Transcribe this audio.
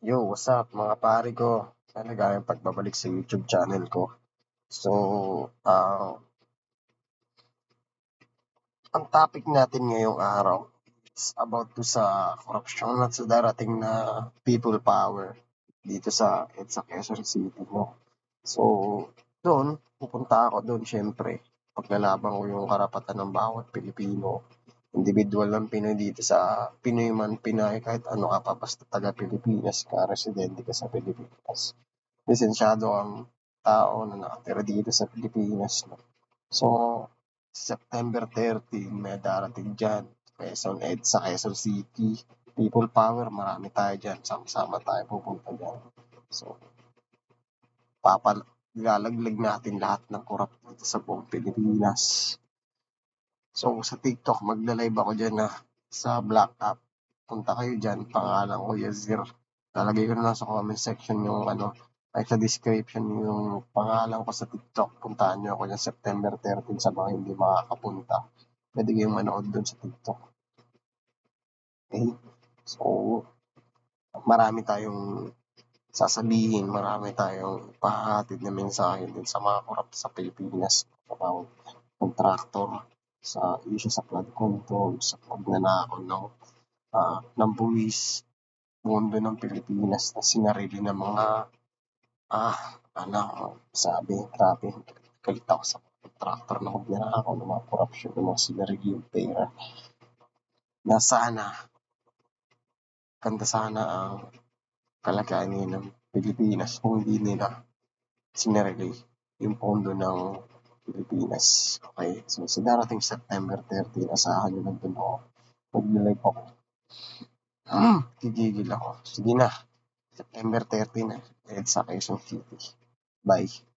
Yo, what's up mga pare ko? Maligayang pagbabalik sa YouTube channel ko. So, ah ang topic natin ngayong araw is about to sa korupsyon at sa darating na people power dito sa EDSA Quezon City. No? So, doon, pupunta ako doon syempre. Paglalaban ko yung karapatan ng bawat Pilipino. Individual ng Pinoy dito sa Pinoy man Pinay, kahit ano ka pa, basta taga Pilipinas ka, residente ka sa Pilipinas. Lisensyado ang tao na nakatira dito sa Pilipinas. No? So, September 30, may darating dyan. Quezon EDSA, Quezon City. People Power, marami tayo dyan. Sama-sama tayo pupunta dyan. So, papal lalaglag natin lahat ng korap dito sa buong Pilipinas. So, sa TikTok, magla-live ako dyan na sa Black App. Punta kayo dyan, pangalan ko Yazir. Lalagay ko na lang sa comment section yung ano, ay sa description yung pangalan ko sa TikTok. Puntahan nyo ako dyan September 13 sa mga hindi makakapunta. Pwede kayong manood dun sa TikTok. Okay? So, marami tayong sasabihin, marami tayong pahatid na mensahe din sa mga korap sa Pilipinas. Sa mga kontraktor, sa issue sa flood control, sa pagnanakaw ng, ah ng buwis, mundo ng Pilipinas na sinarili ng mga ah, ano, sabi, grabe, galit ako sa kontraktor na magnanakaw ng mga korupsyon ng mga sinarili yung pera. Na sana, ganda sana ang kalagayan ng Pilipinas kung hindi nila sinarili yung pondo ng Pilipinas. Okay? So, sa darating September 30, asahan nyo nandun ako. Mag-live ako. Hmm, gigigil ako. Sige na. September 30 na. Edsa Quezon City. Bye.